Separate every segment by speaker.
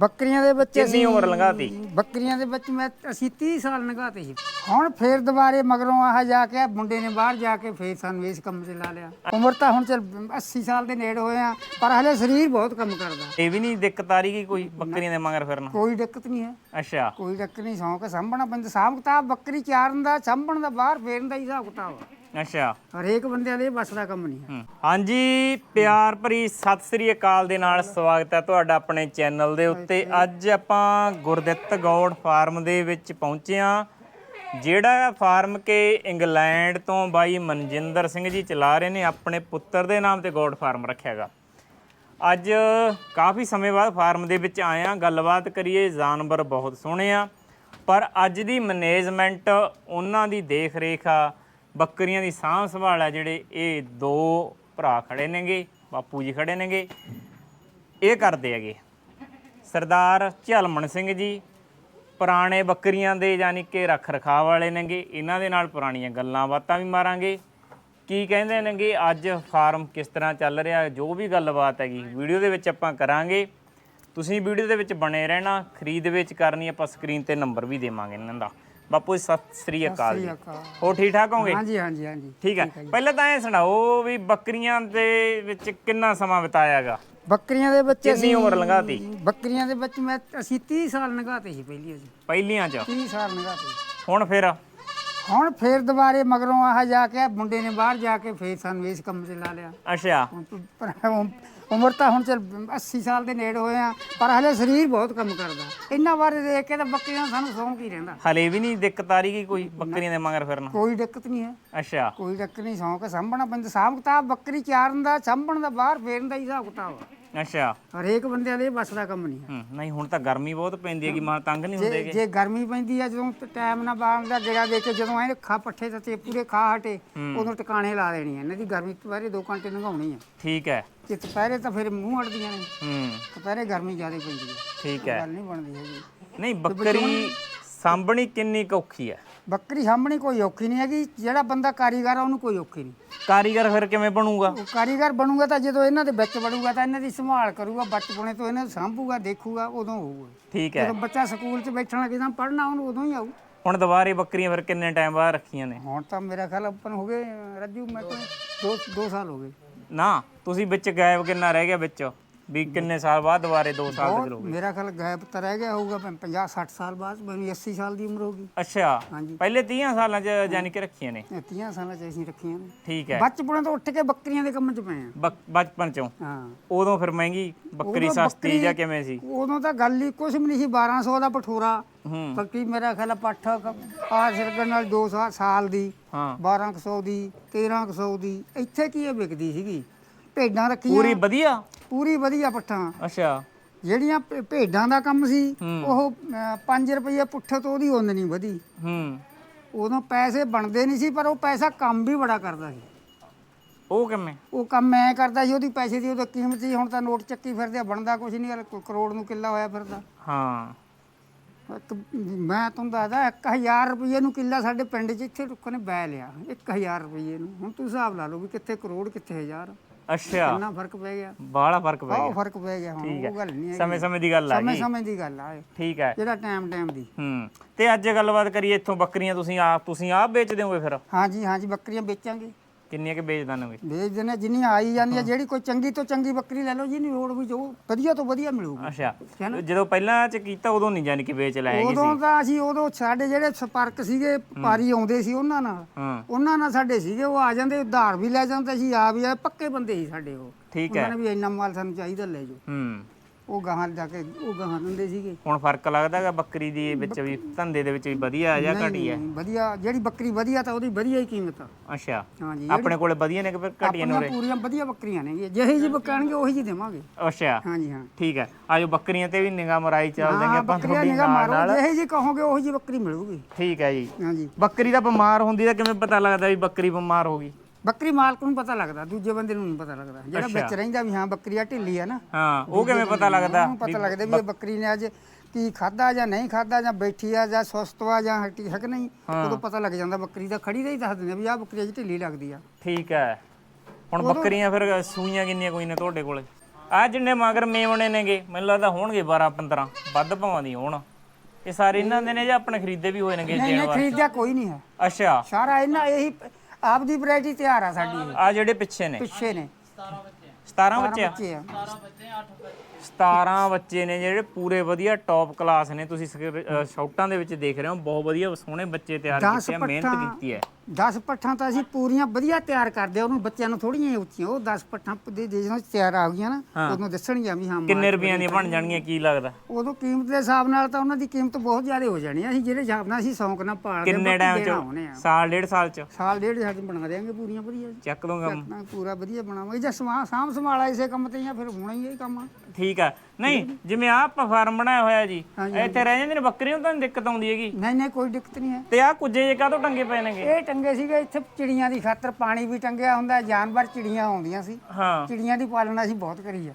Speaker 1: ਬੱਕਰੀਆਂ ਦੇ ਬੱਚੇ
Speaker 2: ਕਿੰਨੀ ਉਮਰ ਲੰਘਾਤੀ?
Speaker 1: ਬੱਕਰੀਆਂ ਦੇ ਵਿੱਚ ਮੈਂ ਅਸੀਂ 30 ਸਾਲ ਲੰਘਾਤੇ ਸੀ। ਹੁਣ ਫੇਰ ਦੁਬਾਰੇ ਮਗਰੋਂ ਆਹ ਜਾ ਕੇ ਮੁੰਡੇ ਨੇ ਬਾਹਰ ਜਾ ਕੇ ਫੇਰ ਸਾਨੂੰ ਇਸ ਕੰਮ 'ਚ ਲਾ ਲਿਆ। ਉਮਰ ਤਾਂ ਹੁਣ ਚਲ 80 ਸਾਲ ਦੇ ਨੇੜੇ ਹੋਏ ਆ ਪਰ ਹਲੇ ਸਰੀਰ ਬਹੁਤ ਕੰਮ ਕਰਦਾ।
Speaker 2: ਇਹ ਵੀ ਨਹੀਂ ਦਿੱਕਤ ਆ ਰਹੀ ਕਿ ਕੋਈ ਬੱਕਰੀਆਂ ਦੇ ਮਗਰ ਫਿਰਨਾ?
Speaker 1: ਕੋਈ ਦਿੱਕਤ ਨਹੀਂ ਹੈ।
Speaker 2: ਅੱਛਾ।
Speaker 1: ਕੋਈ ਦਿੱਕਤ ਨਹੀਂ ਸੌਂਕ ਸਾਂਭਣਾ ਪੈਂਦਾ। ਹਿਸਾਬ ਕਿਤਾਬ ਬੱਕਰੀ ਚਾਰਨ ਦਾ ਸਾਂਭਣ ਦਾ ਬਾਹਰ ਫੇਰਨ ਦਾ ਹੀ ਹਿਸਾਬ ਕਿਤਾਬ ਆ।
Speaker 2: ਅੱਛਾ।
Speaker 1: ਹਰੇਕ ਬੰਦਿਆਂ ਦੇ ਬਸ ਦਾ ਕੰਮ ਨਹੀਂ ਹੈ।
Speaker 2: ਹਮ, ਹਾਂਜੀ ਪਿਆਰ ਭਰੀ ਸਤਿ ਸ੍ਰੀ ਅਕਾਲ ਦੇ ਨਾਲ ਸਵਾਗਤ ਹੈ ਤੁਹਾਡਾ ਆਪਣੇ ਚੈਨਲ ਦੇ ਉੱਤੇ। ਅੱਜ ਆਪਾਂ ਗੁਰਦਿੱਤ ਗੌਡ ਫਾਰਮ ਦੇ ਵਿੱਚ ਪਹੁੰਚੇ ਹਾਂ ਜਿਹੜਾ ਫਾਰਮ ਕੇ ਇੰਗਲੈਂਡ ਤੋਂ ਬਾਈ ਮਨਜਿੰਦਰ ਸਿੰਘ ਜੀ ਚਲਾ ਰਹੇ ਨੇ ਆਪਣੇ ਪੁੱਤਰ ਦੇ ਨਾਮ ਤੇ ਗੌਡ ਫਾਰਮ ਰੱਖਿਆਗਾ ਅੱਜ ਕਾਫੀ ਸਮੇਂ ਬਾਅਦ ਫਾਰਮ ਦੇ ਵਿੱਚ ਆਇਆ ਗੱਲਬਾਤ ਕਰੀਏ ਜਾਨਵਰ ਬਹੁਤ ਸੋਹਣੇ ਆ ਪਰ ਅੱਜ ਦੀ ਮੈਨੇਜਮੈਂਟ ਉਹਨਾਂ ਦੀ ਦੇਖ ਰੇਖ ਆ ਬੱਕਰੀਆਂ ਦੀ ਸਾਂਭ ਸੰਭਾਲ ਹੈ ਜਿਹੜੇ ਇਹ ਦੋ ਭਰਾ ਖੜੇ ਨੇਗੇ, ਬਾਪੂ ਜੀ ਖੜੇ ਨੇਗੇ। ਇਹ ਕਰਦੇ ਹੈਗੇ। ਸਰਦਾਰ ਝਲਮਣ ਸਿੰਘ ਜੀ ਪੁਰਾਣੇ ਬੱਕਰੀਆਂ ਦੇ ਯਾਨੀ ਕਿ ਰੱਖ ਰਖਾਵ ਵਾਲੇ ਨੇਗੇ। ਇਹਨਾਂ ਦੇ ਨਾਲ ਪੁਰਾਣੀਆਂ ਗੱਲਾਂ ਬਾਤਾਂ ਵੀ ਮਾਰਾਂਗੇ। ਕੀ ਕਹਿੰਦੇ ਨੇਗੇ, ਅੱਜ ਫਾਰਮ ਕਿਸ ਤਰ੍ਹਾਂ ਚੱਲ ਰਿਹਾ, ਜੋ ਵੀ ਗੱਲਬਾਤ ਹੈਗੀ, ਵੀਡੀਓ ਦੇ ਵਿੱਚ ਆਪਾਂ ਕਰਾਂਗੇ। ਤੁਸੀਂ ਵੀਡੀਓ ਦੇ ਵਿੱਚ ਬਣੇ ਰਹਿਣਾ, ਖਰੀਦ ਵਿੱਚ ਕਰਨੀ, ਆਪਾਂ ਸਕਰੀਨ ਤੇ ਨੰਬਰ ਵੀ ਦੇਵਾਂਗੇ ਇਹਨਾਂ ਦਾ। ਬਾਪੂ ਜੀ, ਸਤਿ ਸ੍ਰੀ ਅਕਾਲ ਜੀ।
Speaker 1: ਅਕਾਲ।
Speaker 2: ਹੋ ਠੀਕ ਠਾਕ ਹੋਗੇ?
Speaker 1: ਹਾਂਜੀ ਹਾਂਜੀ ਹਾਂਜੀ।
Speaker 2: ਠੀਕ ਹੈ ਪਹਿਲਾਂ ਤਾਂ ਇਹ ਸੁਣਾਓ ਵੀ ਬੱਕਰੀਆਂ ਦੇ ਵਿੱਚ ਕਿੰਨਾ ਸਮਾਂ ਬਿਤਾਇਆਗਾ?
Speaker 1: ਬੱਕਰੀਆਂ ਦੇ ਬੱਚੇ
Speaker 2: ਕਿੰਨੀ ਉਮਰ ਲੰਘਾਤੀ?
Speaker 1: ਬੱਕਰੀਆਂ ਦੇ ਵਿੱਚ ਮੈਂ ਅਸੀਂ 30 ਸਾਲ ਲੰਘਾਤੇ ਸੀ ਪਹਿਲੀ ਅਸੀਂ
Speaker 2: ਪਹਿਲੀਆਂ ਚ?
Speaker 1: 30 ਸਾਲ ਲੰਘਾਤੇ।
Speaker 2: ਹੁਣ ਫਿਰ?
Speaker 1: ਹੁਣ ਫੇਰ ਦੁਬਾਰੇ ਮਗਰੋਂ ਆਹ ਜਾ ਕੇ ਮੁੰਡੇ ਨੇ ਬਾਹਰ ਜਾ ਕੇ ਫੇਰ ਸਾਨੂੰ ਇਸ ਕੰਮ 'ਚ ਲਾ ਲਿਆ।
Speaker 2: ਅੱਛਾ।
Speaker 1: ਹੁਣ ਪਰ ਉਮਰ ਤਾਂ ਹੁਣ ਚਲ 80 ਸਾਲ ਦੇ ਨੇੜੇ ਹੋਏ ਆ ਪਰ ਹਲੇ ਸਰੀਰ ਬਹੁਤ ਕੰਮ ਕਰਦਾ। ਇੰਨਾ ਬਾਰੇ ਦੇਖ ਕੇ ਤਾਂ ਬੱਕਰੀਆਂ ਸਾਨੂੰ ਸੌਂਕ ਹੀ ਰਹਿੰਦਾ।
Speaker 2: ਹਲੇ ਵੀ ਨਹੀਂ ਦਿੱਕਤ ਆ ਰਹੀ ਕਿ ਕੋਈ ਬੱਕਰੀਆਂ ਦੇ ਮਗਰ ਫਿਰਨਾ?
Speaker 1: ਕੋਈ ਦਿੱਕਤ ਨਹੀਂ ਹੈ।
Speaker 2: ਅੱਛਾ।
Speaker 1: ਕੋਈ ਦਿੱਕਤ ਨਹੀਂ ਸੌਂਕ ਸਾਂਭਣਾ ਪੈਂਦਾ। ਹਿਸਾਬ ਕਿਤਾਬ ਬੱਕਰੀ ਚਾਰਨ ਦਾ ਸਾਂਭਣ ਦਾ ਬਾਹਰ ਫੇਰਨ ਦਾ ਹੀ ਹਿਸਾਬ ਕਿਤਾਬ ਆ।
Speaker 2: ਅੱਛਾ।
Speaker 1: ਹਰੇਕ ਬੰਦਿਆਂ ਦੇ ਬਸ ਦਾ ਕੰਮ ਨਹੀਂ ਹੈ।
Speaker 2: ਹੂੰ ਨਹੀਂ ਹੁਣ ਤਾਂ ਗਰਮੀ ਬਹੁਤ ਪੈਂਦੀ ਹੈ ਕਿ ਮਾਂ ਤੰਗ ਨਹੀਂ ਹੁੰਦੇ
Speaker 1: ਜੇ ਜੇ ਗਰਮੀ ਪੈਂਦੀ ਆ ਜਦੋਂ ਟਾਈਮ ਨਾਲ ਬਾਗ ਦਾ ਗੇੜਾ ਦੇ ਕੇ ਜਦੋਂ ਐ ਖਾ ਪੱਠੇ ਤੇ ਪੂਰੇ ਖਾ ਹਟੇ ਉਦੋਂ ਟਿਕਾਣੇ ਲਾ ਦੇਣੀ ਆ। ਇਹਨਾਂ ਦੀ ਗਰਮੀ ਦੁਪਹਿਰੇ 2 ਘੰਟੇ ਲੰਘਾਉਣੀ ਆ।
Speaker 2: ਠੀਕ ਹੈ।
Speaker 1: ਜੇ ਦੁਪਹਿਰੇ ਤਾਂ ਫਿਰ ਮੂੰਹ ਅੜਦੀਆਂ ਨੇ।
Speaker 2: ਹੂੰ।
Speaker 1: ਦੁਪਹਿਰੇ ਗਰਮੀ ਜ਼ਿਆਦਾ ਪੈਂਦੀ ਆ
Speaker 2: ਠੀਕ ਹੈ।
Speaker 1: ਗੱਲ ਨਹੀਂ ਬਣਦੀ ਹੈਗੀ।
Speaker 2: ਨਹੀਂ ਬੱਕਰੀ ਸਾਂਭਣੀ ਕਿੰਨੀ ਕੁ ਔਖੀ ਹੈ?
Speaker 1: ਬੱਕਰੀ ਸਾਹਮਣੇ ਕੋਈ ਔਖੀ ਨਹੀਂ ਹੈਗੀ ਜਿਹੜਾ ਬੰਦਾ ਕਾਰੀਗਰ ਆ ਉਹਨੂੰ ਕੋਈ ਔਖੀ ਨਹੀਂ।
Speaker 2: ਕਾਰੀਗਰ ਫਿਰ ਕਿਵੇਂ ਬਣੂਗਾ?
Speaker 1: ਉਹ ਕਾਰੀਗਰ ਬਣੂਗਾ ਤਾਂ ਜਦੋਂ ਇਹਨਾਂ ਦੇ ਵਿੱਚ ਵੜੂਗਾ ਤਾਂ ਇਹਨਾਂ ਦੀ ਸੰਭਾਲ ਕਰੂਗਾ ਬਚਪਨੇ ਤੋਂ ਇਹਨਾਂ ਨੂੰ ਸਾਂਭੂਗਾ ਦੇਖੂਗਾ ਉਦੋਂ ਹੋਊਗਾ।
Speaker 2: ਠੀਕ ਹੈ।
Speaker 1: ਜਦੋਂ ਬੱਚਾ ਸਕੂਲ 'ਚ ਬੈਠਣ ਤਾਂ ਪੜ੍ਹਨਾ ਉਹਨੂੰ ਉਦੋਂ ਹੀ ਆਊ।
Speaker 2: ਹੁਣ ਦੁਬਾਰੇ ਬੱਕਰੀਆਂ ਫਿਰ ਕਿੰਨੇ ਟਾਈਮ ਬਾਅਦ ਰੱਖੀਆਂ ਨੇ?
Speaker 1: ਹੁਣ ਤਾਂ ਮੇਰਾ ਖਿਆਲ ਆਪਨ ਹੋ ਗਏ ਰੱਜੂ ਮੈਂ ਤਾਂ ਦੋ ਦੋ ਸਾਲ ਹੋ ਗਏ।
Speaker 2: ਨਾ ਤੁਸੀਂ ਵਿੱਚ ਗਾਇਬ ਕਿੰਨਾ ਰਹਿ ਗਿਆ ਵਿੱਚ? ਵੀ ਕਿੰਨੇ ਸਾਲ ਬਾਅਦ ਦੁਬਾਰੇ 2 ਸਾਲ ਦੇ ਕਰੋਗੇ
Speaker 1: ਮੇਰਾ ਖਿਆਲ ਗਾਇਬ ਤਾਂ ਰਹਿ ਗਿਆ ਹੋਊਗਾ 50 60 ਸਾਲ ਬਾਅਦ ਮੈਨੂੰ 80 ਸਾਲ ਦੀ ਉਮਰ ਹੋ ਗਈ
Speaker 2: ਅੱਛਾ
Speaker 1: ਹਾਂਜੀ।
Speaker 2: ਪਹਿਲੇ 30 ਸਾਲਾਂ ਚ ਯਾਨੀ ਕਿ ਰੱਖੀਆਂ ਨੇ?
Speaker 1: ਇਹ 30 ਸਾਲਾਂ ਚ ਅਸੀਂ ਰੱਖੀਆਂ ਨੇ।
Speaker 2: ਠੀਕ ਹੈ।
Speaker 1: ਬਚਪਨ ਤੋਂ ਉੱਠ ਕੇ ਬੱਕਰੀਆਂ ਦੇ ਕੰਮ 'ਚ ਪਏ ਆ।
Speaker 2: ਬਕ- ਬਚਪਨ ਚੋਂ?
Speaker 1: ਹਾਂ।
Speaker 2: ਉਦੋਂ ਫਿਰ ਮਹਿੰਗੀ ਬੱਕਰੀ
Speaker 1: ਉਦੋਂ
Speaker 2: ਸਸਤੀ
Speaker 1: ਬੱਕਰੀ-
Speaker 2: ਜਾਂ ਕਿਵੇਂ ਸੀ?
Speaker 1: ਉਦੋਂ ਤਾਂ ਗੱਲ ਹੀ ਕੁਝ ਵੀ ਨਹੀਂ ਸੀ 1200 ਦਾ ਪਠੋਰਾ
Speaker 2: ਹੂੰ।
Speaker 1: ਬੱਕਰੀ ਮੇਰਾ ਖਿਆਲ ਆ ਪੱਠ ਆ ਸਿਰਕਣ ਨਾਲ 2 ਸਾਲ ਦੀ
Speaker 2: ਹਾਂ।
Speaker 1: 1200 ਦੀ 1300 ਦੀ ਇੱਥੇ ਕੀ ਇਹ ਵਿਕਦੀ ਸੀਗੀ? ਭੇਡਾਂ ਰੱਖੀਆਂ।
Speaker 2: ਪੂਰੀ ਵਧੀਆ?
Speaker 1: ਪੂਰੀ ਵਧੀਆ ਪੱਠਾਂ।
Speaker 2: ਅੱਛਾ।
Speaker 1: ਜਿਹੜੀਆਂ ਭੇ- ਭੇਡਾਂ ਦਾ ਕੰਮ ਸੀ। ਉਹ 5 ਰੁਪਏ ਪੁੱਠੇ ਤੋਂ ਉਹਦੀ ਉਨ ਨਹੀਂ ਵਧੀ।
Speaker 2: ਹੂੰ।
Speaker 1: ਉਦੋਂ ਪੈਸੇ ਬਣਦੇ ਨਹੀਂ ਸੀ ਪਰ ਉਹ ਪੈਸਾ ਕੰਮ ਵੀ ਬੜਾ ਕਰਦਾ ਸੀ।
Speaker 2: ਉਹ ਕਿਵੇਂ?
Speaker 1: ਉਹ ਕੰਮ ਮੈਂ ਕਰਦਾ ਸੀ ਉਹਦੀ ਪੈਸੇ ਦੀ ਉਹਦਾ ਕੀਮਤ ਸੀ ਹੁਣ ਤਾਂ ਨੋਟ ਚੱਕੀ ਫਿਰਦੇ ਆ, ਬਣਦਾ ਕੁਝ ਨਹੀਂ ਕੋਈ ਕਰੋੜ ਨੂੰ ਕਿੱਲਾ ਹੋਇਆ ਫਿਰਦਾ।
Speaker 2: ਹਾਂ।
Speaker 1: ਇੱਕ ਮੈਂ ਤੁਹਾਨੂੰ ਦੱਸਦਾ 1000 ਰੁਪਏ ਨੂੰ ਕਿੱਲਾ ਸਾਡੇ ਪਿੰਡ 'ਚ ਇੱਥੇ ਲੋਕਾਂ ਨੇ ਬੈ ਲਿਆ 1000 ਰੁਪਏ ਨੂੰ। ਹੁਣ ਤੁਸੀਂ ਹਿਸਾਬ ਲਾ ਲਓ ਵੀ ਕਿੱਥੇ ਕਰੋੜ ਕਿੱਥੇ ਹਜ਼ਾਰ।
Speaker 2: ਅੱਛਾ।
Speaker 1: ਕਿੰਨਾ ਫ਼ਰਕ ਪੈ ਗਿਆ।
Speaker 2: ਬਾਹਲਾ ਫ਼ਰਕ ਪੈ
Speaker 1: ਬਹੁਤ
Speaker 2: ਗਿਆ।
Speaker 1: ਫ਼ਰਕ ਪੈ ਗਿਆ ਹੁਣ ਉਹ ਗੱਲ ਨਹੀਂ ਹੈ
Speaker 2: ਸਮੇਂ ਸਮੇਂ ਦੀ ਗੱਲ ਆ
Speaker 1: ਸਮੇਂ
Speaker 2: ਗਈ
Speaker 1: ਸਮੇਂ ਦੀ ਗੱਲ ਆ ਇਹ।
Speaker 2: ਠੀਕ ਹੈ।
Speaker 1: ਜਿਹੜਾ ਟਾਈਮ ਟਾਈਮ ਦੀ।
Speaker 2: ਹੂੰ। ਤੇ ਅੱਜ ਗੱਲਬਾਤ ਕਰੀਏ ਇੱਥੋਂ ਬੱਕਰੀਆਂ ਤੁਸੀਂ ਆਪ ਤੁਸੀਂ ਆਪ ਵੇਚਦੇ ਹੋਗੇ ਫਿਰ?
Speaker 1: ਹਾਂਜੀ ਹਾਂਜੀ ਬੱਕਰੀਆਂ ਵੇਚਾਂਗੇ।
Speaker 2: ਕਿੰਨੀਆਂ ਕਿ ਵੇਚ ਦਾਨੋਗੇ
Speaker 1: ਵੇਚ ਦਿੰਦੇ ਜਿੰਨੀ ਆਈ ਜਾਂਦੀ ਹੈ। ਜਿਹੜੀ ਕੋਈ ਚੰਗੀ ਤੋਂ ਚੰਗੀ ਬੱਕਰੀ ਲੈ ਲਓ ਜਿਹਨੀ ਲੋੜ ਵੀ ਜੋ ਵਧੀਆ ਤੋਂ ਵਧੀਆ ਮਿਲੂਗੀ।
Speaker 2: ਅੱਛਾ
Speaker 1: ਹੈ ਨਾ?
Speaker 2: ਜਦੋਂ ਪਹਿਲਾਂ ਚ ਕੀਤਾ ਉਦੋਂ ਨਹੀਂ ਜਾਣੀ ਕਿ ਵੇਚ ਲਾਏਗੀ
Speaker 1: ਉਦੋਂ ਤਾਂ ਅਸੀਂ ਉਦੋਂ ਸਾਡੇ ਜਿਹੜੇ ਸੰਪਰਕ ਸੀਗੇ ਪਾਰੀ ਆਉਂਦੇ ਸੀ ਉਹਨਾਂ ਨਾਲ।
Speaker 2: ਹਾਂ।
Speaker 1: ਉਹਨਾਂ ਨਾਲ ਸਾਡੇ ਸੀਗੇ ਉਹ ਆ ਜਾਂਦੇ ਉਧਾਰ ਵੀ ਲੈ ਜਾਂਦੇ ਸੀ ਆ ਵੀ ਆ ਪੱਕੇ ਬੰਦੇ ਸੀ ਸਾਡੇ ਉਹ।
Speaker 2: ਠੀਕ ਹੈ।
Speaker 1: ਉਹਨਾਂ ਨੇ ਵੀ ਇੰਨਾ ਮਾਲ ਸਾਨੂੰ ਚਾਹੀਦਾ ਲੈ ਜਾਓ।
Speaker 2: ਹੂੰ।
Speaker 1: ਉਹ ਗਾਹਾਂ ਜਾ ਕੇ ਉਹ ਗਾਹਾਂ ਦਿੰਦੇ ਸੀਗੇ।
Speaker 2: ਹੁਣ ਫ਼ਰਕ ਲੱਗਦਾ ਹੈਗਾ ਬੱਕਰੀ ਦੀ ਵਿੱਚ ਵੀ ਧੰਦੇ ਦੇ ਵਿੱਚ ਵੀ ਵਧੀਆ ਆ ਜਾਂ ਘਟੀ ਹੈ
Speaker 1: ਨਹੀਂ, ਵਧੀਆ। ਜਿਹੜੀ ਬੱਕਰੀ ਵਧੀਆ ਤਾਂ ਉਹਦੀ ਵਧੀਆ ਹੀ ਕੀਮਤ ਆ।
Speaker 2: ਅੱਛਾ।
Speaker 1: ਹਾਂਜੀ
Speaker 2: ਆਪਣੇ ਕੋਲੇ ਵਧੀਆ ਨੇ ਕਿ ਫਿਰ ਘਟੀਆਂ ਨੇ
Speaker 1: ਆਪਣੀਆਂ
Speaker 2: ਉਰੇ?
Speaker 1: ਪੂਰੀਆਂ ਵਧੀਆ ਬੱਕਰੀਆਂ ਨੇ। ਜਿਹੇ ਜੀ ਬਕਾਣਗੇ ਉਹੀ ਜੀ ਦੇਵਾਂਗੇ।
Speaker 2: ਅੱਛਾ।
Speaker 1: ਹਾਂਜੀ ਹਾਂ।
Speaker 2: ਠੀਕ ਹੈ। ਆਜੋ ਬੱਕਰੀਆਂ ਤੇ ਵੀ ਨਿਗਾਹ ਮਰਾਈ ਚੱਲ ਦੇਂਗੇ
Speaker 1: ਹਾਂ
Speaker 2: ਆਪਾਂ
Speaker 1: ਬੱਕਰੀਆਂ
Speaker 2: ਤੁਹਾਡੀ
Speaker 1: ਨਿਗਾ
Speaker 2: ਨਾਲ
Speaker 1: ਮਾਰੋ
Speaker 2: ਨਾਲ।
Speaker 1: ਜਿਹੇ ਜੀ ਕਹੋਗੇ ਉਹੀ ਜੀ ਬੱਕਰੀ ਮਿਲੂਗੀ।
Speaker 2: ਠੀਕ ਹੈ ਜੀ।
Speaker 1: ਹਾਂਜੀ।
Speaker 2: ਬੱਕਰੀ ਦਾ ਬਿਮਾਰ ਹੁੰਦੀ ਤਾਂ ਕਿਵੇਂ ਪਤਾ ਲੱਗਦਾ ਵੀ ਬੱਕਰੀ ਬਿਮਾਰ ਹੋ ਗਈ?
Speaker 1: ਬੱਕਰੀ ਮਾਲਕ ਨੂੰ ਪਤਾ ਲੱਗਦਾ ਦੂਜੇ ਬੰਦੇ ਨੂੰ ਨਹੀਂ ਪਤਾ ਲੱਗਦਾ। ਜਿਹੜਾ ਵਿੱਚ ਰਹਿੰਦਾ ਵੀ ਹਾਂ ਬੱਕਰੀ ਆ ਢਿੱਲੀ ਆ ਨਾ।
Speaker 2: ਹਾਂ ਉਹ ਕਿਵੇਂ ਪਤਾ ਲੱਗਦਾ
Speaker 1: ਉਹਨੂੰ ਪਤਾ ਲੱਗਦਾ ਵੀ ਇਹ ਬੱਕਰੀ ਨੇ ਅੱਜ ਕੀ ਖਾਦਾ ਜਾਂ ਨਹੀਂ ਖਾਦਾ ਜਾਂ ਬੈਠੀ ਆ ਜਾਂ ਸੁਸਤ ਆ ਜਾਂ ਹਟੀ ਹੈ ਕਿ ਨਹੀਂ। ਉਦੋਂ ਪਤਾ ਲੱਗ ਜਾਂਦਾ ਬੱਕਰੀ ਦਾ ਖੜੀ ਦਾ ਹੀ ਦੱਸ ਦਿੰਦੇ ਵੀ ਆਹ ਬੱਕਰੀ ਅੱਜ ਢਿੱਲੀ ਲੱਗਦੀ ਆ।
Speaker 2: ਠੀਕ ਹੈ। ਹੁਣ ਬੱਕਰੀਆਂ ਫਿਰ ਸੂਈਆਂ ਕਿੰਨੀਆਂ ਕੋਈ ਨੇ ਤੁਹਾਡੇ ਕੋਲੇ? ਆ ਜਿੰਨੇ ਮਗਰ ਮੇਵਣੇ ਨੇਗੇ ਮੈਨੂੰ ਲੱਗਦਾ ਹੋਣਗੇ 12 15 ਵੱਧ ਭਾਵਾਂ ਦੀ ਹੋਣ। ਇਹ ਸਾਰੇ ਇਹਨਾਂ ਦੇ ਨੇ ਜਾਂ ਆਪਣੇ ਖਰੀਦੇ ਵੀ ਹੋਏ ਨੇਗੇ
Speaker 1: ਨਹੀਂ ਨਹੀਂ ਖਰੀਦਿਆ ਕੋਈ ਨਹੀਂ ਹੈ।
Speaker 2: ਅੱਛਾ।
Speaker 1: ਸਾਰਾ ਇਹਨਾਂ ਇਹੀ ਆਪਦੀ ਵੈਰਾਈਟੀ ਤਿਆਰ ਆ ਸਾਡੀ ਇਹ।
Speaker 2: ਆ ਜਿਹੜੇ ਪਿੱਛੇ ਨੇ
Speaker 1: ਪਿੱਛੇ ਨੇ
Speaker 2: 17 ਬੱਚੇ ਆ
Speaker 1: ਬੱਚੇ ਆ।
Speaker 2: 17 ਬੱਚੇ ਨੇ ਜਿਹੜੇ ਪੂਰੇ ਵਧੀਆ ਟੌਪ ਕਲਾਸ ਨੇ। ਤੁਸੀਂ ਸਕ- ਅ, ਸ਼ਾਟਾਂ ਦੇ ਵਿੱਚ ਦੇਖ ਰਹੇ ਹੋ। ਬਹੁਤ ਵਧੀਆ ਸੋਹਣੇ ਬੱਚੇ ਤਿਆਰ ਕੀਤੇ ਆ ਮਿਹਨਤ
Speaker 1: ਪੱਠਾਂ-
Speaker 2: ਕੀਤੀ ਹੈ।
Speaker 1: 10 ਪੱਠਾਂ ਤਾਂ ਅਸੀਂ ਪੂਰੀਆਂ ਵਧੀਆ ਤਿਆਰ ਕਰਦੇ ਆ। ਉਹਨੂੰ ਬੱਚਿਆਂ ਨੂੰ ਥੋੜੀਆਂ ਉੱਚੀਆਂ ਉਹ 10 ਪੱਠਾਂ ਦੇ ਜਦੋਂ ਤਿਆਰ ਆ ਗਈਆਂ ਨਾ ਉਦੋਂ ਦੱਸਣਗੀਆਂ ਵੀ ਹਾਂ
Speaker 2: ਕਿੰਨੇ ਰੁਪਈਆਂ ਦੀਆਂ ਬਣ ਜਾਣਗੀਆਂ ਕੀ ਲੱਗਦਾ?
Speaker 1: ਉਦੋਂ ਕੀਮਤ ਦੇ ਹਿਸਾਬ ਨਾਲ ਤਾਂ ਉਹਨਾਂ ਦੀ ਕੀਮਤ ਬਹੁਤ ਜ਼ਿਆਦਾ ਹੋ ਜਾਣੀ ਆ। ਅਸੀਂ ਜਿਹੜੇ ਹਿਸਾਬ ਨਾਲ ਅਸੀਂ ਸ਼ੌਂਕ ਨਾਲ ਪਾਲਦੇ
Speaker 2: ਕਿੰਨੇ
Speaker 1: ਬਾਕੀ
Speaker 2: ਟਾਈਮ
Speaker 1: ਦੇਣਾ ਉਹਨੇ ਆ।
Speaker 2: ਚ ਸਾਲ ਡੇਢ ਸਾਲ ਚ?
Speaker 1: ਸਾਲ ਡੇਢ ਸਾਲ ਚ ਬਣਾ ਦੇਾਂਗੇ ਪੂਰੀਆਂ ਵਧੀਆ
Speaker 2: ਚੱਕ ਦੂੰਗਾ
Speaker 1: ਪੂਰਾ ਵਧੀਆ ਬਣਾਵਾਂਗੇ। ਜੇ ਸਮਾਂ ਸਾਂਭ ਸੰਭਾਲਾ ਇਸੇ ਕੰਮ ਤੇ ਆ ਫਿਰ ਹੋਣਾ ਹੀ ਇਹ ਕੰਮ। ਆ
Speaker 2: ਠੀਕ ਆ। ਨਹੀਂ ਜਿਵੇਂ ਆਹ ਆਪਾਂ ਫਾਰਮ ਬਣਾਇਆ ਹੋਇਆ ਜੀ ਇੱਥੇ ਰਹਿ ਜਾਂਦੇ ਨੇ ਬੱਕਰੀਆਂ ਨੂੰ ਤਾਂ ਨੀ ਦਿੱਕਤ ਆਉਂਦੀ ਹੈਗੀ।
Speaker 1: ਨਹੀਂ ਨਹੀਂ ਕੋਈ ਦਿੱਕਤ ਨਹੀਂ ਹੈ।
Speaker 2: ਤੇ ਆਹ ਕੁਝੇ ਜੇ ਕਾਹਤੋਂ ਟੰਗੇ ਪਏ ਨੇਗੇ?
Speaker 1: ਇਹ ਟੰਗੇ ਸੀਗੇ ਇੱਥੇ ਚਿੜੀਆਂ ਦੀ ਖਾਤਰ ਪਾਣੀ ਵੀ ਟੰਗਿਆ ਹੁੰਦਾ ਜਾਨਵਰ ਚਿੜੀਆਂ ਆਉਂਦੀਆਂ ਸੀ।
Speaker 2: ਹਾਂ।
Speaker 1: ਚਿੜੀਆਂ ਦੀ ਪਾਲਣਾ ਅਸੀਂ ਬਹੁਤ ਕਰੀ ਆ।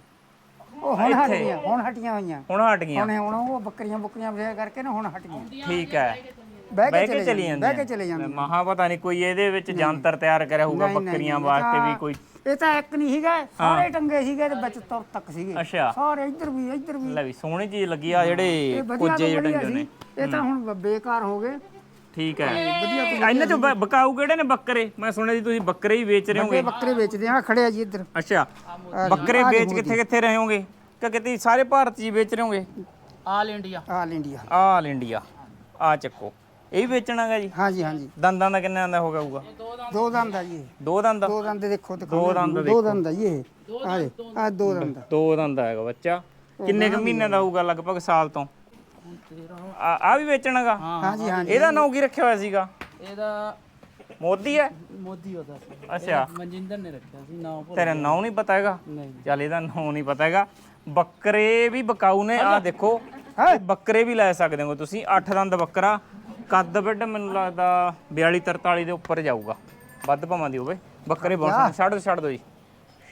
Speaker 1: ਉਹ ਹੁਣ ਹਟ ਗਈਆਂ ਹੁਣ ਹਟੀਆਂ ਹੋਈਆਂ।
Speaker 2: ਹੁਣ ਹਟ ਗਈਆਂ।
Speaker 1: ਹੁਣ ਹੁਣ ਉਹ ਬੱਕਰੀਆਂ ਬੁੱਕਰੀਆਂ ਵਜਾ ਕਰਕੇ ਨਾ ਹੁਣ ਹਟ ਗਈਆਂ।
Speaker 2: ਠੀਕ ਹੈ।
Speaker 1: ਬਹਿ ਕੇ ਚਲੇ ਜਾਂਦੀਆਂ ਬਹਿ ਕੇ ਚਲੇ ਜਾਂਦੀਆਂ।
Speaker 2: ਮਹਾ ਪਤਾ ਨਹੀਂ ਕੋਈ ਇਹਦੇ ਵਿੱਚ ਜੰਤਰ ਤਿਆਰ ਕਰਿਆ ਹੋਊਗਾ ਬੱਕਰੀਆਂ ਵਾਸਤੇ ਵੀ ਕੋਈ।
Speaker 1: ਇਹ ਤਾਂ ਇੱਕ ਨਹੀਂ ਸੀਗਾ ਸਾਰੇ ਟੰਗੇ ਸੀਗੇ ਤੇ ਵਿੱਚ ਤੁਰ ਤੱਕ ਸੀਗੇ।
Speaker 2: ਅੱਛਾ।
Speaker 1: ਸਾਰੇ ਇੱਧਰ ਵੀ ਇੱਧਰ ਵੀ।
Speaker 2: ਲੈ ਵੀ ਸੋਹਣੀ ਚੀਜ਼ ਲੱਗੀ ਆ ਜਿਹੜੇ
Speaker 1: ਤੋਂ
Speaker 2: ਜਿਹੜੇ ਟੰਗੇ ਨੇ
Speaker 1: ਇਹ ਤਾਂ ਹੁਣ ਬੇਕਾਰ ਹੋ ਗਏ।
Speaker 2: ਠੀਕ ਹੈ।
Speaker 1: ਵਧੀਆ
Speaker 2: ਇਹਨਾਂ ਚੋਂ ਬਕਾਊ ਕਿਹੜੇ ਨੇ ਬੱਕਰੇ? ਮੈਂ ਸੁਣਿਆ ਸੀ ਤੁਸੀਂ ਬੱਕਰੇ ਹੀ ਵੇਚ ਰਹੇ ਹੋਗੇ।
Speaker 1: ਬੱਕਰੇ ਵੇਚਦੇ ਆ ਖੜੇ ਆ ਜੀ ਇੱਧਰ।
Speaker 2: ਅੱਛਾ। ਬੱਕਰੇ ਵੇਚ ਕਿੱਥੇ ਕਿੱਥੇ ਰਹੇ ਹੋਗੇ? ਕਿ ਕਿਤੇ ਸਾਰੇ ਭਾਰਤ 'ਚ ਹੀ ਵੇਚ ਰਹੇ ਹੋਗੇ?
Speaker 3: All India.
Speaker 1: All India.
Speaker 2: All India. ਆ ਚੱਕੋ। ਇਹ ਵੀ ਵੇਚਣਾਗਾ ਜੀ?
Speaker 1: ਹਾਂਜੀ ਹਾਂਜੀ।
Speaker 2: ਦੰਦਾਂ ਦਾ ਕਿੰਨਾ ਆਂਦਾ ਹੋਗਾ ਹੋਊਗਾ?
Speaker 1: ਦੋ ਦੰਦ। ਆ ਜੀ ਇਹ।
Speaker 2: ਦੋ ਦੰਦ?
Speaker 1: ਦੋ ਦੰਦ ਦੇਖੋ ਤੇ
Speaker 2: ਦੋ ਦੰਦ
Speaker 1: ਦੋ ਦੰਦ ਆ ਜੀ ਇਹ। ਆ ਦੇ ਆ ਦੋ ਦੰਦ। ਆ।
Speaker 2: ਦੋ ਦੰਦ ਦਾ ਹੈਗਾ ਬੱਚਾ। ਕਿੰਨੇ ਕੁ ਮਹੀਨੇ ਦਾ ਹੋਊਗਾ ਲਗਭਗ ਸਾਲ ਤੋਂ? ਆ ਆ ਵੀ ਵੇਚਣਾਗਾ
Speaker 1: ਹਾਂਜੀ ਹਾਂਜੀ।
Speaker 2: ਇਹਦਾ ਨਾਂ ਕੀ ਰੱਖਿਆ ਹੋਇਆ ਸੀਗਾ?
Speaker 3: ਇਹਦਾ
Speaker 2: ਮੋਦੀ ਹੈ?
Speaker 3: ਮੋਦੀ ਉਹਦਾ ਸੀ
Speaker 2: ਅੱਛਾ।
Speaker 3: ਮਨਜਿੰਦਰ ਨੇ ਰੱਖਿਆ ਸੀ ਨਾਮ ਭੁੱਲ
Speaker 2: ਤੇਰਾ ਨਾਂ ਨਹੀਂ ਪਤਾ ਹੈਗਾ?
Speaker 3: ਨਹੀਂ।
Speaker 2: ਚੱਲ ਇਹਦਾ ਨਾਂ ਨਹੀਂ ਪਤਾ ਹੈਗਾ। ਬੱਕਰੇ ਵੀ ਬਕਾਊ ਨੇ ਆ ਦੇਖੋ। ਬੱਕਰੇ ਵੀ ਲੈ ਸਕਦੇ ਹੋ ਤੁਸੀਂ 8 ਦੰਦ ਬੱਕਰਾ। ਕੱਦ ਵੱਡ ਮੈਨੂੰ ਲੱਗਦਾ 42 43 ਦੇ ਉੱਪਰ ਜਾਊਗਾ। ਵੱਧ ਭਾਵਾਂ ਦੀ ਹੋਵੇ। ਬੱਕਰੇ ਬਹੁਤ ਛੱਡ ਦੋ ਛੱਡ ਦੋ ਜੀ।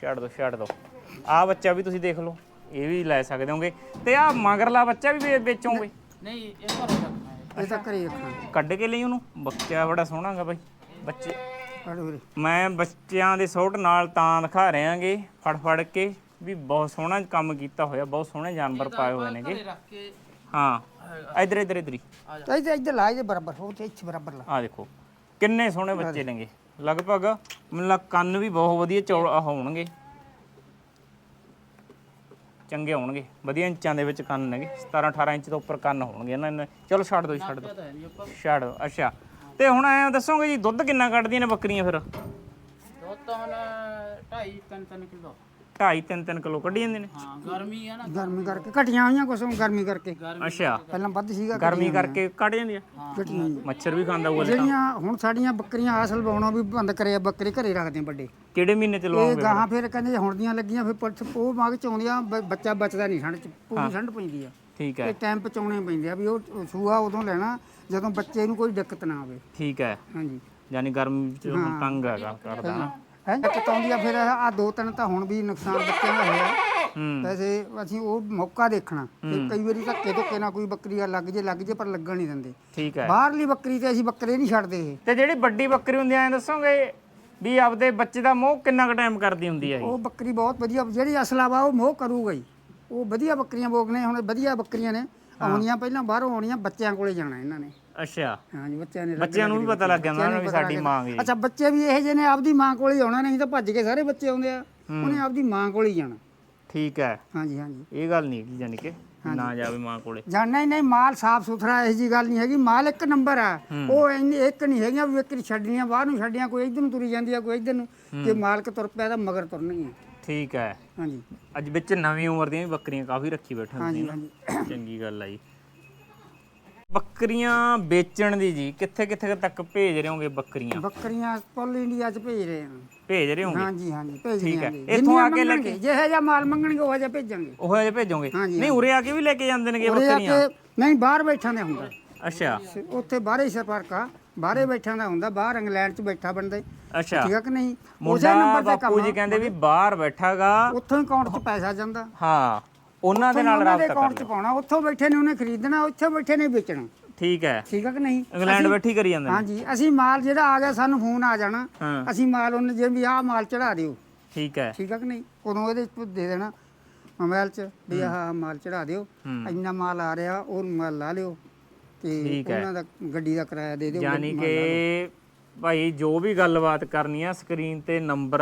Speaker 2: ਛੱਡ ਦੋ ਛੱਡ ਦੋ। ਆ ਬੱਚਾ ਵੀ ਤੁਸੀਂ ਦੇਖ ਲਓ। ਇਹ ਵੀ ਲੈ ਸਕਦੇ ਹੋਗੇ। ਤੇ ਆ ਮਗਰਲਾ ਬੱਚਾ ਵੀ ਵੇ- ਵੇਚੋਗੇ
Speaker 3: ਨਹੀਂ ਇਹ ਪਰ ਰੱਖਣਾ ਹੈ।
Speaker 1: ਇਹ ਤਾਂ ਘਰੇ ਰੱਖਣਾ।
Speaker 2: ਕੱਢ ਕੇ ਲਈ ਉਹਨੂੰ? ਬੱਚਾ ਬੜਾ ਸੋਹਣਾਗਾ ਬਾਈ। ਬੱਚੇ ਮੈਂ ਬੱਚਿਆਂ ਦੇ ਸੋਟ ਨਾਲ ਤਾਂ ਦਿਖਾ ਰਿਹਾਂਗੇ। ਫੜ ਫੜ ਕੇ ਵੀ ਬਹੁਤ ਸੋਹਣਾ ਕੰਮ ਕੀਤਾ ਹੋਇਆ। ਬਹੁਤ ਸੋਹਣੇ ਜਾਨਵਰ ਪਾਏ ਹੋਏ ਨੇਗੇ। ਹਾਂ। ਇਧਰ ਇਧਰ ਇਧਰ
Speaker 1: ਇੱਧਰ ਇੱਧਰ ਲਾ ਇਹਦੇ ਬਰਾਬਰ ਹੋ ਤੇ ਇੱਥੇ ਬਰਾਬਰ ਲਾ।
Speaker 2: ਆ ਦੇਖੋ ਕਿੰਨੇ ਸੋਹਣੇ ਬੱਚੇ ਨੇਗੇ। ਲਗਭਗ ਮੈਨੂੰ ਲੱਗ ਕੰਨ ਵੀ ਬਹੁਤ ਵਧੀਆ ਚੌੜ ਹੋਣਗੇ। ਚੰਗੇ ਹੋਣਗੇ। ਵਧੀਆ ਇੰਚਾਂ ਦੇ ਵਿੱਚ ਕੰਨ ਨੇਗੇ। 17 18 ਇੰਚ ਤੋਂ ਉੱਪਰ ਕੰਨ ਹੋਣਗੇ ਇਹਨਾਂ ਨੇ ਚਲੋ ਛੱਡ ਦਿਓ ਜੀ, ਛੱਡ
Speaker 3: ਆਪਾਂ।
Speaker 2: ਛੱਡ ਦਿਓ ਅੱਛਾ। ਤੇ ਹੁਣ ਐ ਦੱਸੋਗੇ ਜੀ ਦੁੱਧ ਕਿੰਨਾ ਕੱਢਦੀਆਂ ਨੇ ਬੱਕਰੀਆਂ ਫਿਰ?
Speaker 3: ਦੋ ਤਾਂ ਹੁਣ 2.5 3 3 ਕਿਲੋ।
Speaker 2: 2.5 3 3 ਕਿਲੋ ਕੱਢੀ ਜਾਂਦੇ ਨੇ।
Speaker 3: ਹਾਂ ਗਰਮੀ ਹੈ ਨਾ।
Speaker 1: ਗਰਮੀ ਕਰਕੇ ਘਟੀਆਂ ਹੋਈਆਂ ਕੁਛ ਗਰਮੀ ਕਰਕੇ।
Speaker 2: ਅੱਛਾ।
Speaker 1: ਪਹਿਲਾਂ ਵੱਧ ਸੀਗਾ
Speaker 2: ਗਰਮੀ ਕਰਕੇ ਕੱਢ ਜਾਂਦੀਆਂ
Speaker 1: ਘਟੀਆਂ ਹੋਈਆਂ।
Speaker 2: ਮੱਛਰ ਵੀ ਖਾਂਦਾ ਹੋਊਗਾ
Speaker 1: ਜਿਹੜੀਆਂ ਹੁਣ ਸਾਡੀਆਂ ਬੱਕਰੀਆਂ ਅਸਲ ਬਾਉਣਾ ਵੀ ਬੰਦ ਕਰਿਆ ਬੱਕਰੇ ਘਰੇ ਰੱਖਦੇ ਆ ਵੱਡੇ।
Speaker 2: ਕਿਹੜੇ ਮਹੀਨੇ ਚ
Speaker 1: ਇਹ
Speaker 2: ਲਵਾਓਗੇ
Speaker 1: ਗਾਹਾਂ ਫਿਰ ਕਹਿੰਦੇ ਹੁਣ ਦੀਆਂ ਲੱਗੀਆਂ ਫਿਰ ਪੱਠ ਉਹ ਮਗ ਚ ਆਉਂਦੀਆਂ ਬ- ਬੱਚਾ ਬਚਦਾ ਨਹੀਂ ਠੰਡ ਚ ਪੂਰੀ ਠੰਡ ਪੈਂਦੀ ਆ।
Speaker 2: ਠੀਕ
Speaker 1: ਇਹ
Speaker 2: ਹੈ
Speaker 1: ਟਾਈਮ ਪਚਾਉਣੇ ਪੈਂਦੇ ਆ ਵੀ ਉਹ ਉਹ ਸੂਆ ਉਦੋਂ ਲੈਣਾ ਜਦੋਂ ਬੱਚੇ ਨੂੰ ਕੋਈ ਦਿੱਕਤ ਨਾ ਆਵੇ।
Speaker 2: ਠੀਕ ਹੈ।
Speaker 1: ਹਾਂਜੀ।
Speaker 2: ਯਾਨੀ ਗਰਮੀ ਚ ਹੁਣ ਤੰਗ ਹੈਗਾ ਕਰਦਾ ਨਾ
Speaker 1: ਹੈ? ਚਤਾਉਂਦੀ ਆ ਫਿਰ ਆ ਦੋ ਤਿੰਨ ਤਾਂ ਹੁਣ ਵੀ ਨੁਕਸਾਨ ਬੱਚਿਆਂ ਦਾ ਹੋਇਆ।
Speaker 2: ਹੂੰ।
Speaker 1: ਵੈਸੇ ਅਸੀਂ ਉਹ ਮੌਕਾ ਦੇਖਣਾ ਤੇ ਕਈ ਵਾਰੀ ਧੱਕੇ ਧੁੱਕੇ ਨਾਲ ਕੋਈ ਬੱਕਰੀ ਆ ਲੱਗ ਜੇ ਲੱਗ ਜੇ ਪਰ ਲੱਗਣ ਨਹੀਂ ਦਿੰਦੇ।
Speaker 2: ਠੀਕ ਹੈ।
Speaker 1: ਬਾਹਰਲੀ ਬੱਕਰੀ ਤੇ ਅਸੀਂ ਬੱਕਰੇ ਨਹੀਂ ਛੱਡਦੇ ਇਹ।
Speaker 2: ਤੇ ਜਿਹੜੀ ਵੱਡੀ ਬੱਕਰੀ ਹੁੰਦੀ ਐ ਦੱਸੋਗੇ ਵੀ ਆਪਦੇ ਬੱਚੇ ਦਾ ਮੋਹ ਕਿੰਨਾ ਕੁ ਟਾਈਮ ਕਰਦੀ ਹੁੰਦੀ ਹੈ ਇਹ?
Speaker 1: ਉਹ ਬੱਕਰੀ ਬਹੁਤ ਵਧੀਆ ਜਿਹੜੀ ਅਸਲਾ ਵਾ ਉਹ ਮੋਹ ਕਰੂਗਾ ਹੀ ਉਹ ਵਧੀਆ ਬੱਕਰੀਆਂ ਬੋਗਨੇ ਹੁਣ ਵਧੀਆ ਬੱਕਰੀਆਂ ਨੇ। ਆਉਣੀਆਂ ਪਹਿਲਾਂ ਬਾਹਰੋਂ ਆਉਣੀਆਂ ਬੱਚਿਆਂ ਕੋਲੇ ਜਾਣਾ ਇਹਨਾਂ ਨੇ।
Speaker 2: ਅੱਛਾ।
Speaker 1: ਹਾਂਜੀ ਬੱਚਿਆਂ ਨੇ
Speaker 2: ਬੱਚਿਆਂ ਨੂੰ ਵੀ ਪਤਾ ਲੱਗ ਜਾਂਦਾ ਨਾ ਵੀ ਸਾਡੀ ਮਾਂ ਗਈ।
Speaker 1: ਅੱਛਾ ਬੱਚੇ ਵੀ ਇਹ ਜਿਹੇ ਨੇ ਆਪਦੀ ਮਾਂ ਕੋਲ ਹੀ ਆਉਣਾ ਨਹੀਂ ਤਾਂ ਭੱਜ ਕੇ ਸਾਰੇ ਬੱਚੇ ਆਉਂਦੇ ਆ। ਉਹਨੇ ਆਪਦੀ ਮਾਂ ਕੋਲ ਹੀ ਜਾਣਾ।
Speaker 2: ਠੀਕ ਹੈ।
Speaker 1: ਹਾਂਜੀ ਹਾਂਜੀ।
Speaker 2: ਇਹ ਗੱਲ ਨਹੀਂ ਯਾਨੀ ਕਿ ਨਾ ਜਾਵੇ ਮਾਂ ਕੋਲੇ।
Speaker 1: ਜਾਣਨਾ ਹੀ ਨਹੀਂ ਮਾਲ ਸਾਫ਼ ਸੁਥਰਾ ਇਹੋ ਜੀ ਗੱਲ ਨਹੀਂ ਹੈਗੀ ਮਾਲ ਇੱਕ ਨੰਬਰ ਆ। ਉਹ ਇੰਨੀ ਇੱਕ ਨਹੀਂ ਹੈਗੀਆਂ ਵੀ ਇੱਕ ਛੱਡਣੀਆਂ ਬਾਹਰ ਨੂੰ ਛੱਡੀਆਂ ਕੋਈ ਇੱਧਰ ਨੂੰ ਤੁਰੀ ਜਾਂਦੀ ਆ ਕੋਈ ਇੱਧਰ ਨੂੰ ਜੇ ਮਾਲਕ ਤੁਰ ਪਿਆ ਤਾਂ ਮਗਰ ਤੁਰਨਗੀਆਂ।
Speaker 2: ਠੀਕ ਹੈ।
Speaker 1: ਹਾਂਜੀ।
Speaker 2: ਅੱਜ ਵਿੱਚ ਨਵੀਂ ਉਮਰ ਦੀਆਂ ਵੀ ਬੱਕਰੀਆਂ ਕਾਫੀ ਰੱਖੀ ਬੈਠੇ ਹੁੰਦੇ ਨੇ ਚੰਗੀ ਗੱਲ ਆ ਜੀ। ਬੱਕਰੀਆਂ ਵੇਚਣ ਦੀ ਜੀ ਕਿੱਥੇ ਕਿੱਥੇ ਤੱਕ ਭੇਜ ਰਹੇ ਹੋਗੇ ਬੱਕਰੀਆਂ?
Speaker 1: ਬੱਕਰੀਆਂ ਪੁੱਲ ਇੰਡੀਆ 'ਚ ਭੇਜ ਰਹੇ ਆ
Speaker 2: ਭੇਜ ਰਹੇ ਹੋਗੇ?
Speaker 1: ਹਾਂਜੀ ਹਾਂਜੀ ਭੇਜ
Speaker 2: ਠੀਕ
Speaker 1: ਰਹੇ
Speaker 2: ਹੈ।
Speaker 1: ਹਾਂ
Speaker 2: ਇੱਥੋਂ ਆ ਕੇ ਲੈ
Speaker 1: ਕੇ ਜਿਹੇ ਜਿਹਾ ਮਾਲ ਮੰਗਣਗੇ ਉਹ ਜਿਹਾ ਭੇਜਾਂਗੇ।
Speaker 2: ਉਹ ਹਜੇ ਭੇਜੋਗੇ ਨਹੀਂ ਉਰੇ ਆ ਕੇ ਵੀ ਲੈ ਕੇ ਜਾਂਦੇ ਨੇਗੇ ਬੱਕਰੀਆਂ?
Speaker 1: ਨਹੀਂ ਬਾਹਰ ਬੈਠਾਂ ਦਾ ਹੁੰਦਾ।
Speaker 2: ਅੱਛਾ।
Speaker 1: ਉੱਥੇ ਬਾਹਰੇ ਆ। ਬਾਹਰੇ ਬੈਠਾਂ ਦਾ ਹੁੰਦਾ ਬਾਹਰ ਇੰਗਲੈਂਡ 'ਚ ਬੈਠਾ ਬੰਦਾ
Speaker 2: ਅੱਛਾ।
Speaker 1: ਠੀਕ ਆ ਕਿ ਨਹੀਂ? ਉਸੇ ਨੰਬਰ ਤੇ
Speaker 2: ਬਾਪੂ ਜੀ ਕਹਿੰਦੇ ਵੀ ਬਾਹਰ ਬੈਠਾਗਾ।
Speaker 1: ਉੱਥੋਂ ਹੀ ਅਕਾਊਂਟ 'ਚ ਪੈਸਾ ਜਾਂਦਾ।
Speaker 2: ਹਾਂ। ਉਹਨਾਂ ਦੇ ਨਾਲ ਰਾਬਤਾ ਕਰ
Speaker 1: 'ਚ ਪਾਉਣਾ ਉੱਥੋਂ ਬੈਠੇ ਨੇ ਉਹਨੇ ਖਰੀਦਣਾ ਉੱਥੇ ਬੈਠੇ ਨੇ ਵੇਚਣਾ।
Speaker 2: ਠੀਕ ਹੈ।
Speaker 1: ਠੀਕ ਆ ਕਿ ਨਹੀਂ?
Speaker 2: ਇੰਗਲੈਂਡ ਬੈਠੀ ਕਰੀ ਜਾਂਦੇ ਨੇ।
Speaker 1: ਹਾਂਜੀ ਅਸੀਂ ਮਾਲ ਜਿਹੜਾ ਆ ਗਿਆ ਸਾਨੂੰ ਫੋਨ ਆ ਜਾਣਾ।
Speaker 2: ਹਾਂ।
Speaker 1: ਅਸੀਂ ਮਾਲ ਉਹਨੇ ਜੇ ਵੀ ਆਹ ਮਾਲ ਚੜਾ ਦਿਓ।
Speaker 2: ਠੀਕ ਹੈ।
Speaker 1: ਠੀਕ ਆ ਕਿ ਨਹੀਂ? ਉਦੋਂ ਇਹਦੇ ਦੇ ਦੇਣਾ ਮੋਬਾਈਲ 'ਚ ਵੀ ਆਹ ਮਾਲ ਚੜਾ ਦਿਓ।
Speaker 2: ਹੂੰ।
Speaker 1: ਇੰਨਾ ਮਾਲ ਆ ਰਿਹਾ ਉਹ ਮਾਲ ਲਾ ਲਿਓ। ਤੇ
Speaker 2: ਹੈ।
Speaker 1: ਉਹਨਾਂ ਦਾ ਗੱਡੀ ਦਾ ਕਿਰਾਇਆ ਦੇ ਦਿਓ
Speaker 2: ਯਾਨੀ ਕਿ ਭਾਈ ਜੋ ਵੀ ਗੱਲਬਾਤ ਕਰਨੀ ਆ ਸਕਰੀਨ ਤੇ ਨੰਬਰ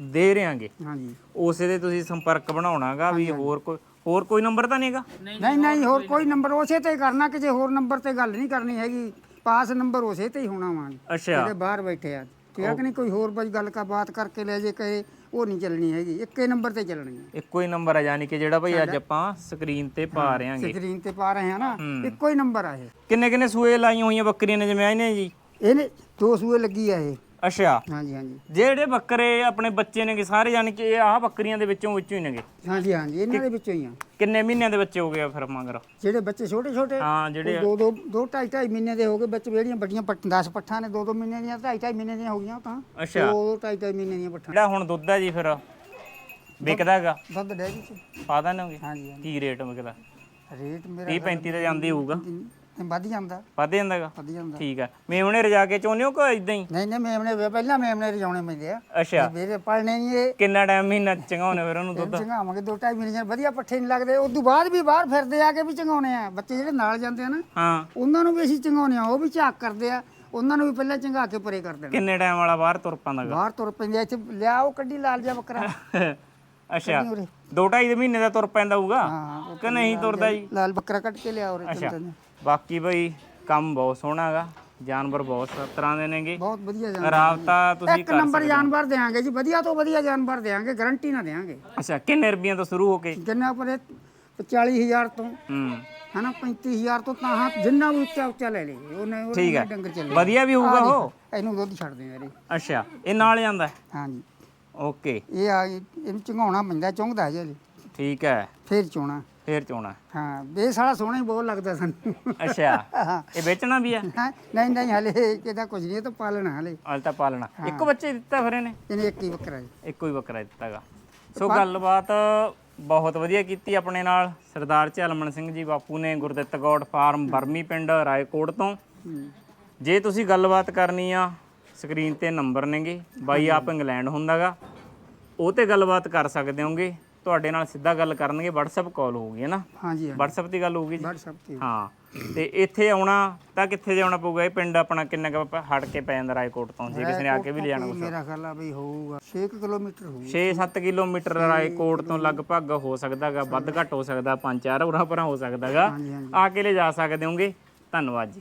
Speaker 2: ਦੇ ਰਿਆਂਗੇ
Speaker 1: ਹਾਂਜੀ।
Speaker 2: ਉਸੇ ਦੇ ਤੁਸੀਂ ਸੰਪਰਕ ਬਣਾਉਣਾਗਾ ਵੀ ਹੋਰ ਕੋਈ ਹੋਰ ਕੋਈ ਨੰਬਰ ਤਾਂ ਨਹੀਂਗਾ
Speaker 1: ਨਹੀਂ ਨਹੀਂ ਹੋਰ ਕੋਈ ਨੰਬਰ। ਉਸੇ ਤੇ ਹੀ ਕਰਨਾ ਕਿ ਜੇ ਹੋਰ ਨੰਬਰ ਤੇ ਗੱਲ ਨਹੀਂ ਕਰਨੀ ਹੈਗੀ ਪਾਸ ਨੰਬਰ ਉਸੇ ਤੇ ਹੀ ਹੋਣਾ ਵਾ।
Speaker 2: ਅੱਛਾ।
Speaker 1: ਜਿਹੜੇ ਬਾਹਰ ਬੈਠੇ ਆ। ਹੈ ਕਿ ਨਹੀਂ ਕੋਈ ਹੋਰ ਬਈ ਗੱਲ ਕਾ ਬਾਤ ਕਰਕੇ ਲੈ ਜੇ ਕਹੇ ਉਹ ਨਹੀਂ ਚੱਲਣੀ ਹੈਗੀ। ਇੱਕੇ ਨੰਬਰ ਤੇ ਚੱਲਣੀ ਹੈ।
Speaker 2: ਇੱਕੋ ਹੀ ਨੰਬਰ ਆ ਯਾਨੀ ਕਿ ਜਿਹੜਾ ਭਾਈ ਅੱਜ ਆਪਾਂ ਸਕਰੀਨ ਤੇ ਪਾ ਰਿਆਂਗੇ
Speaker 1: ਸਕਰੀਨ ਤੇ ਪਾ ਰਹੇ ਆ ਨਾ ਇੱਕੋ ਹੀ ਨੰਬਰ ਆ ਇਹ।
Speaker 2: ਕਿੰਨੇ ਕਿੰਨੇ ਸੂਏ ਲਾਈਆਂ ਹੋਈਆਂ ਬੱਕਰੀਆਂ ਨੇ ਜਿਵੇਂ ਆਈਆਂ ਜੀ?
Speaker 1: ਇਹਨੇ ਦੋ ਸੂਏ ਲੱਗੀ ਆ ਇਹ।
Speaker 2: ਅੱਛਾ।
Speaker 1: ਹਾਂਜੀ ਹਾਂਜੀ।
Speaker 2: ਜਿਹੜੇ ਬੱਕਰੇ ਆਪਣੇ ਬੱਚੇ ਨੇਗੇ ਸਾਰੇ ਯਾਨੀ ਕਿ ਇਹ ਆਹ ਬੱਕਰੀਆਂ ਦੇ ਵਿੱਚੋਂ ਵਿੱਚੋਂ ਹੀ ਨੇਗੇ?
Speaker 1: ਹਾਂਜੀ ਹਾਂਜੀ ਇਹਨਾਂ ਦੇ ਵਿੱਚੋਂ ਹੀ ਆ।
Speaker 2: ਕਿੰਨੇ ਮਹੀਨਿਆਂ ਦੇ ਬੱਚੇ ਹੋ ਗਏ ਆ ਫਿਰ ਮਗਰ?
Speaker 1: ਜਿਹੜੇ ਬੱਚੇ ਛੋਟੇ ਛੋਟੇ
Speaker 2: ਹਾਂ ਜਿਹੜੇ
Speaker 1: ਦੋ ਦੋ ਦੋ ਢਾਈ ਢਾਈ ਮਹੀਨੇ ਦੇ ਹੋ ਗਏ ਬੱਚੇ ਜਿਹੜੀਆਂ ਵੱਡੀਆਂ ਪੱਠ 10 ਪੱਠਾਂ ਨੇ ਦੋ ਦੋ ਮਹੀਨੇ ਦੀਆਂ ਢਾਈ ਢਾਈ ਮਹੀਨੇ ਦੀਆਂ ਹੋ ਗਈਆਂ ਉਹ ਤਾਂ।
Speaker 2: ਅੱਛਾ।
Speaker 1: ਦੋ ਢਾਈ ਢਾਈ ਮਹੀਨੇ ਦੀਆਂ ਪੱਠਾਂ।
Speaker 2: ਜਿਹੜਾ ਹੁਣ ਦੁੱਧ ਹੈ ਜੀ ਫਿਰ ਵਿਕਦਾ ਹੈਗਾ?
Speaker 1: ਦੁੱਧ ਡੈਰੀ ਚ।
Speaker 2: ਪਾ ਦਾਂਗੇ
Speaker 1: ਹਾਂਜੀ ਹਾਂਜੀ।
Speaker 2: ਕੀ ਰੇਟ ਵਿਕਦਾ?
Speaker 1: ਰੇਟ ਮੇਰਾ
Speaker 2: 30 35 ਤੇ ਜਾਂਦੀ ਹੋਊਗਾ।
Speaker 1: ਵੱਧ ਜਾਂਦਾ।
Speaker 2: ਵੱਧ ਜਾਂਦਾਗਾ?
Speaker 1: ਵੱਧ ਜਾਂਦਾ।
Speaker 2: ਠੀਕ ਹੈ ਮੇਵਣੇ ਰਜਾ ਕੇ ਚਾਹੁੰਦੇ ਹੋ ਕਿ ਇਦਾਂ ਹੀ?
Speaker 1: ਨਹੀਂ ਨਹੀਂ ਮੇਮਣੇ ਵੇ- ਪਹਿਲਾਂ ਮੇਮਣੇ ਰਜਾਉਣੇ ਪੈਂਦੇ ਆ।
Speaker 2: ਅੱਛਾ।
Speaker 1: ਵੀਰੇ ਪੜਨੇ ਨਹੀਂ ਇਹ।
Speaker 2: ਕਿੰਨਾ ਟਾਈਮ ਮਹੀਨਾ ਚੰਗਾਉਣੇ ਫਿਰ ਉਹਨੂੰ ਦੁੱਧ?
Speaker 1: ਚੰਗਾਵਾਂਗੇ ਦੋ ਢਾਈ ਮਹੀਨੇ ਵਧੀਆ ਪੱਠੇ ਨਹੀਂ ਲੱਗਦੇ। ਉਸ ਤੋਂ ਬਾਅਦ ਵੀ ਬਾਹਰ ਫਿਰਦੇ ਆ ਕੇ ਵੀ ਚੰਗਾਉਣੇ ਆ। ਬੱਚੇ ਜਿਹੜੇ ਨਾਲ ਜਾਂਦੇ ਆ ਨਾ
Speaker 2: ਹਾਂ।
Speaker 1: ਉਹਨਾਂ ਨੂੰ ਵੀ ਅਸੀਂ ਚੰਗਾਉਣੇ ਆ ਉਹ ਵੀ ਝਾਕ ਕਰਦੇ ਆ। ਉਹਨਾਂ ਨੂੰ ਵੀ ਪਹਿਲਾਂ ਚੰਗਾ ਕੇ ਪਰੇ ਕਰ ਦੇਣਾ।
Speaker 2: ਕਿੰਨੇ ਟਾਈਮ ਵਾਲਾ ਬਾਹਰ ਤੁਰ ਪਾਂਦਾਗਾ?
Speaker 1: ਬਾਹਰ ਤੁਰ ਪੈਂਦੇ ਆ, ਇੱਥੇ ਲਿਆਓ ਕੱਢੀ ਲਾਲ ਜਿਹਾ ਬੱਕਰਾ।
Speaker 2: ਅੱਛਾ।
Speaker 1: ਉਰੇ।
Speaker 2: ਦੋ ਢਾਈ ਦੇ ਮਹੀਨੇ ਦਾ ਤੁਰ ਪੈਂਦਾ ਹੋਊਗਾ?
Speaker 1: ਹਾਂ ਉਹ
Speaker 2: ਕਿ ਨਹੀਂ ਤੁਰਦਾ ਜੀ?
Speaker 1: ਲਾਲ ਬੱਕਰਾ ਕੱਢ ਕੇ ਲਿਆਓ ਰੇ
Speaker 2: ਅੱਛਾ।
Speaker 1: ਚੰਦਨ
Speaker 2: ਬਾਕੀ ਬਈ ਕੰਮ ਬਹੁਤ ਸੋਹਣਾ ਹੈਗਾ ਜਾਨਵਰ ਬਹੁਤ ਤਰ੍ਹਾਂ ਦੇ ਨੇਗੇ।
Speaker 1: ਬਹੁਤ ਵਧੀਆ ਜਾਨਵਰ
Speaker 2: ਰਾਬਤਾ ਤੁਸੀਂ
Speaker 1: ਇੱਕ ਨੰਬਰ ਜਾਨਵਰ ਦੇਾਂਗੇ ਜੀ ਵਧੀਆ ਤੋਂ ਵਧੀਆ ਜਾਨਵਰ ਦੇਾਂਗੇ ਗਾਰੰਟੀ ਨਾ ਦੇਾਂਗੇ
Speaker 2: ਅੱਛਾ ਕਿੰਨੇ ਰੁਪਈਆਂ ਤੋਂ ਸ਼ੁਰੂ ਹੋ ਕੇ?
Speaker 1: ਜਿੰਨਾ ਪਰ 40000 ਤੋਂ
Speaker 2: ਹੂੰ।
Speaker 1: ਹਨਾ 35000 ਤੋਂ ਤਾਂ ਹਾਂ ਜਿੰਨਾ ਵੀ ਉੱਚਾ ਉੱਚਾ ਲੈ ਲਈਏ ਉਹਨੇ ਉਹਨੇ
Speaker 2: ਠੀਕ ਹੈ।
Speaker 1: ਡੰਗਰ ਚੱਲੇ।
Speaker 2: ਵਧੀਆ ਵੀ ਹੋਊਗਾ ਉਹ?
Speaker 1: ਇਹਨੂੰ ਦੁੱਧ ਛੱਡਦੇ ਆ ਇਹਦੇ।
Speaker 2: ਅੱਛਾ ਇਹ ਨਾਲ ਜਾਂਦਾ ਹੈ?
Speaker 1: ਹਾਂਜੀ।
Speaker 2: ਓਕੇ।
Speaker 1: ਇਹ ਆ ਇਹਨੂੰ ਚੰਗਾਉਣਾ ਪੈਂਦਾ ਚੁੰਗਦਾ ਜੇ
Speaker 2: ਠੀਕ ਹੈ।
Speaker 1: ਫੇਰ ਚੋਣਾ।
Speaker 2: ਫੇਰ ਚੋਣਾ।
Speaker 1: ਹਾਂ ਇਹ ਸਾਲਾ ਸੋਹਣਾ ਹੀ ਬਹੁਤ ਲੱਗਦਾ ਸਾਨੂੰ।
Speaker 2: ਅੱਛਾ ਇਹ ਵੇਚਣਾ ਵੀ ਆ?
Speaker 1: ਹੈਂ? ਨਹੀਂ ਨਹੀਂ ਹਲੇ ਕਿਹਦਾ ਕੁਝ ਨਹੀਂ ਇਹ ਤਾਂ ਪਾਲਣਾ ਹਲੇ।
Speaker 2: ਹਾਲੇ ਤਾਂ ਪਾਲਣਾ। ਇੱਕ ਬੱਚੇ ਦਿੱਤਾ ਫਿਰ ਇਹਨੇ?
Speaker 1: ਇਹਨੇ ਇੱਕ ਹੀ ਬੱਕਰਾ ਜੀ।
Speaker 2: ਇੱਕੋ ਹੀ ਬੱਕਰਾ ਦਿੱਤਾਗਾ। ਸੋ ਗੱਲਬਾਤ ਬਹੁਤ ਵਧੀਆ ਕੀਤੀ ਆਪਣੇ ਨਾਲ। ਸਰਦਾਰ ਝਲਮਣ ਸਿੰਘ ਜੀ ਬਾਪੂ ਨੇ ਗੁਰਦਿੱਤ ਗੌਡ ਫਾਰਮ ਬਰਮੀ ਪਿੰਡ ਰਾਏਕੋਟ ਤੋਂ।
Speaker 1: ਹੂੰ।
Speaker 2: ਜੇ ਤੁਸੀਂ ਗੱਲਬਾਤ ਕਰਨੀ ਆ ਸਕਰੀਨ ਤੇ ਨੰਬਰ ਨੇਗੇ। ਬਾਈ ਆਪ ਇੰਗਲੈਂਡ ਹੁੰਦਾਗਾ। ਉਹ ਤੇ ਗੱਲਬਾਤ ਕਰ ਸਕਦੇ ਹੋਗੇ। ਤੁਹਾਡੇ ਨਾਲ ਸਿੱਧਾ ਗੱਲ ਕਰਨਗੇ WhatsApp ਕਾਲ ਹੋਊਗੀ ਹੈ ਨਾ?
Speaker 1: ਹਾਂਜੀ ਹਾਂਜੀ।
Speaker 2: WhatsApp ਦੀ ਗੱਲ ਹੋਊਗੀ ਜੀ?
Speaker 1: WhatsApp ਤੇ
Speaker 2: ਹਾਂ ਤੇ ਇੱਥੇ ਆਉਣਾ ਤਾਂ ਕਿੱਥੇ ਜਾਣਾ ਪਊਗਾ? ਇਹ ਪਿੰਡ ਆਪਣਾ ਕਿੰਨਾ ਕੁ ਹਟ ਕੇ ਪੈ ਜਾਂਦਾ ਰਾਏਕੋਟ ਤੋਂ? ਜੇ ਕਿਸੇ ਨੇ ਆ ਕੇ ਵੀ ਲਿਜਾਣਾ
Speaker 1: ਕੋਈ ਮੇਰਾ ਖਿਆਲ ਆ ਵੀ ਹੋਊਗਾ 6 ਕਿਲੋਮੀਟਰ ਹੋਊਗਾ।
Speaker 2: 6-7 ਕਿਲੋਮੀਟਰ ਰਾਏਕੋਟ ਤੋਂ ਲਗਭਗ ਹੋ ਸਕਦਾਗਾ ਵੱਧ ਘੱਟ ਹੋ ਸਕਦਾ 5-4 ਉਰਾਂ ਪਰਾਂ ਹੋ ਸਕਦਾਗਾ। ਆ ਕੇ ਲੈ ਜਾ ਸਕਦੇ ਹੋਗੇ। ਧੰਨਵਾਦ ਜੀ।